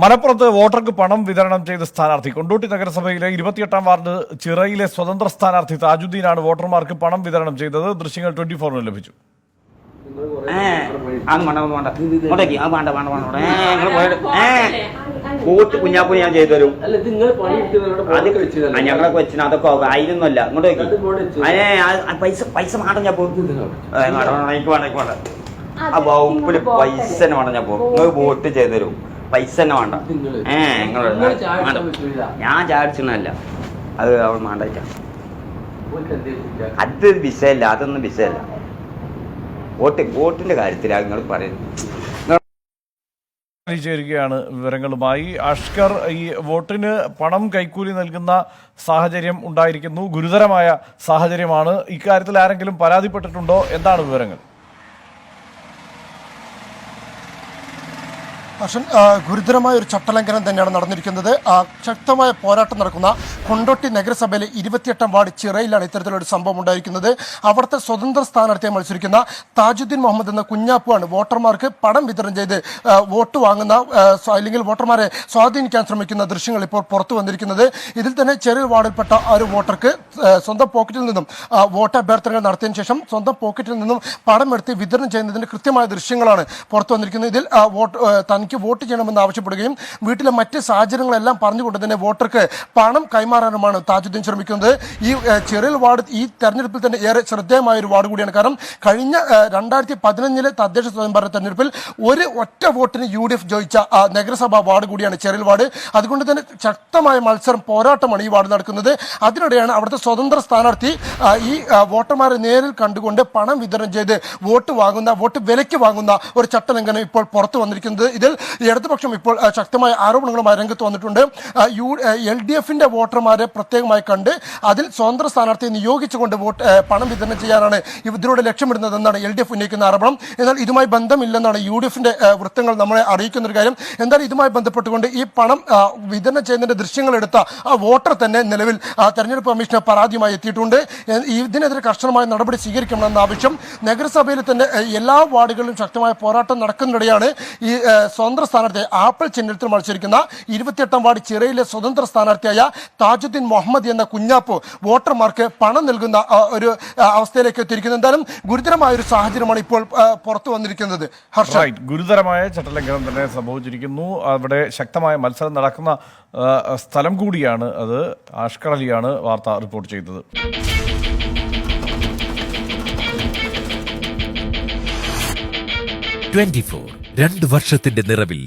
മലപ്പുറത്ത് വോട്ടർക്ക് പണം വിതരണം ചെയ്ത സ്ഥാനാർത്ഥി. കൊണ്ടോട്ടി നഗരസഭയിലെ ഇരുപത്തിയെട്ടാം വാർഡ് ചിറയിലെ സ്വതന്ത്ര സ്ഥാനാർത്ഥി താജുദ്ദീനാണ് വോട്ടർമാർക്ക് പണം വിതരണം ചെയ്തത്. ദൃശ്യങ്ങൾ ട്വന്റി ഫോറിന് ലഭിച്ചു കൂട്ട് ഞാൻ ചെയ്തു തരും വെച്ചിന് അതൊക്കെ അത് അതെ പൈസ പൈസ മാടം ഞാൻ പോകും വേണ്ട, പൈസ തന്നെ വേണ്ട ഞാൻ പോകും നിങ്ങൾ വോട്ട് ചെയ്തു തരും പൈസ തന്നെ വേണ്ട ഏ വേണ്ട. ഞാൻ ചാടിച്ചല്ല അത് അവൾ ചെയ്യാ? അത് വിഷയല്ല അതൊന്നും വിഷയല്ല വോട്ട് വോട്ടിന്റെ കാര്യത്തിലാണ് നിങ്ങൾ പറയുന്നത്. ചേരുകയാണ് വിവരങ്ങളുമായി. അഷ്കർ ഈ വോട്ടിന് പണം കൈക്കൂലി നൽകുന്ന സാഹചര്യം ഉണ്ടായിരിക്കുന്നു. ഗുരുതരമായ സാഹചര്യമാണ്. ഇക്കാര്യത്തിൽ ആരെങ്കിലും പരാതിപ്പെട്ടിട്ടുണ്ടോ? എന്താണ് വിവരങ്ങൾ? ആ, ഗുരുതരമായ ഒരു ചട്ടലംഘനം തന്നെയാണ് നടന്നിരിക്കുന്നത്. ശക്തമായ പോരാട്ടം നടക്കുന്ന കൊണ്ടോട്ടി നഗരസഭയിലെ ഇരുപത്തിയെട്ടാം വാർഡ് ചിറയിലാണ് ഇത്തരത്തിലൊരു സംഭവം ഉണ്ടായിരിക്കുന്നത്. അവിടുത്തെ സ്വതന്ത്ര സ്ഥാനാർത്ഥിയെ മത്സരിക്കുന്ന താജുദ്ദീൻ മുഹമ്മദ് എന്ന കുഞ്ഞാപ്പുവാണ് വോട്ടർമാർക്ക് പണം വിതരണം ചെയ്ത് വോട്ട് വാങ്ങുന്ന അല്ലെങ്കിൽ വോട്ടർമാരെ സ്വാധീനിക്കാൻ ശ്രമിക്കുന്ന ദൃശ്യങ്ങൾ ഇപ്പോൾ പുറത്തു വന്നിരിക്കുന്നത്. ഇതിൽ തന്നെ ചെറിയ വാർഡിൽപ്പെട്ട ഒരു വോട്ടർക്ക് സ്വന്തം പോക്കറ്റിൽ നിന്നും വോട്ട് അഭ്യർത്ഥനകൾ നടത്തിയതിനു ശേഷം സ്വന്തം പോക്കറ്റിൽ നിന്നും പണം എടുത്ത് വിതരണം ചെയ്യുന്നതിന്റെ കൃത്യമായ ദൃശ്യങ്ങളാണ് പുറത്തു വന്നിരിക്കുന്നത്. ഇതിൽ വോട്ട് ആ, തനിക്ക് വോട്ട് ചെയ്യണമെന്ന് ആവശ്യപ്പെടുകയും വീട്ടിലെ മറ്റ് സാഹചര്യങ്ങളെല്ലാം പറഞ്ഞുകൊണ്ട് തന്നെ വോട്ടർക്ക് പണം കൈമാറാനുമാണ് താജുദ്ദീൻ ശ്രമിക്കുന്നത്. ഈ ചെറിയ വാർഡ് ഈ തെരഞ്ഞെടുപ്പിൽ തന്നെ ഏറെ ശ്രദ്ധേയമായ ഒരു വാർഡ് കൂടിയാണ്. കാരണം കഴിഞ്ഞ രണ്ടായിരത്തി പതിനഞ്ചിലെ തദ്ദേശ സ്വയംഭരണ തെരഞ്ഞെടുപ്പിൽ ഒരു ഒറ്റ വോട്ടിന് യു ഡി എഫ് ജയിച്ച നഗരസഭാ വാർഡ് കൂടിയാണ് ചെറിയ വാർഡ്. അതുകൊണ്ട് തന്നെ ശക്തമായ മത്സരം പോരാട്ടമാണ് ഈ വാർഡ് നടക്കുന്നത്. അതിനിടെയാണ് അവിടുത്തെ സ്വതന്ത്ര സ്ഥാനാർത്ഥി ഈ വോട്ടർമാരെ നേരിൽ കണ്ടുകൊണ്ട് പണം വിതരണം ചെയ്ത് വോട്ട് വാങ്ങുന്ന വോട്ട് വിലയ്ക്ക് വാങ്ങുന്ന ഒരു ചട്ടലംഘനം ഇപ്പോൾ പുറത്തു വന്നിരിക്കുന്നത്. ഇതിൽ ഇടതുപക്ഷം ഇപ്പോൾ ശക്തമായ ആരോപണങ്ങളുമായി രംഗത്ത് വന്നിട്ടുണ്ട്. യു എൽ ഡി എഫിന്റെ വോട്ടർമാരെ പ്രത്യേകമായി കണ്ട് അതിൽ സ്വതന്ത്ര സ്ഥാനാർത്ഥിയെ നിയോഗിച്ചുകൊണ്ട് വോട്ട് പണം വിതരണം ചെയ്യാനാണ് ഇതിലൂടെ ലക്ഷ്യമിടുന്നതെന്നാണ് എൽ ഡി എഫ് ഉന്നയിക്കുന്ന ആരോപണം. എന്നാൽ ഇതുമായി ബന്ധമില്ലെന്നാണ് യു ഡി എഫിന്റെ വൃത്തങ്ങൾ നമ്മളെ അറിയിക്കുന്ന ഒരു കാര്യം. എന്തായാലും ഇതുമായി ബന്ധപ്പെട്ടുകൊണ്ട് ഈ പണം വിതരണം ചെയ്യുന്നതിന്റെ ദൃശ്യങ്ങൾ എടുത്ത ആ വോട്ടർ തന്നെ നിലവിൽ തെരഞ്ഞെടുപ്പ് കമ്മീഷന് പരാതിയുമായി എത്തിയിട്ടുണ്ട്. ഇതിനെതിരെ കർശനമായ നടപടി സ്വീകരിക്കണമെന്ന ആവശ്യം നഗരസഭയിൽ തന്നെ എല്ലാ വാർഡുകളിലും ശക്തമായ പോരാട്ടം നടക്കുന്നതിനിടെയാണ് ഈ എ, സ്വതന്ത്ര സ്ഥാനാർത്ഥി ആപ്പിൾ ചിഹ്നത്തിൽ മത്സരിക്കുന്ന ഇരുപത്തിയെട്ടാം വാർഡ് ചിറയിലെ സ്വതന്ത്ര സ്ഥാനാർത്ഥിയായ താജുദ്ദീൻ മുഹമ്മദ് എന്ന കുഞ്ഞാപ്പ് വോട്ടർമാർക്ക് പണം നൽകുന്ന ഒരു അവസ്ഥയിലേക്ക് എത്തിയിരിക്കുന്നു. എന്തായാലും ഗുരുതരമായ ഒരു സാഹചര്യമാണ് ഇപ്പോൾ പുറത്തു വന്നിരിക്കുന്നത്. ഹർഷ. ഗുരുതരമായ ചട്ടലംഘനം തന്നെ സംഭവിച്ചിരിക്കുന്നു. അവിടെ ശക്തമായ മത്സരം നടക്കുന്ന സ്ഥലം കൂടിയാണ് അത്. ആഷ്കളിയാണ് അലിയാണ് വാർത്ത റിപ്പോർട്ട് ചെയ്തത്. ട്വന്റി ഫോർ രണ്ട് വർഷത്തിന്റെ നിറവിൽ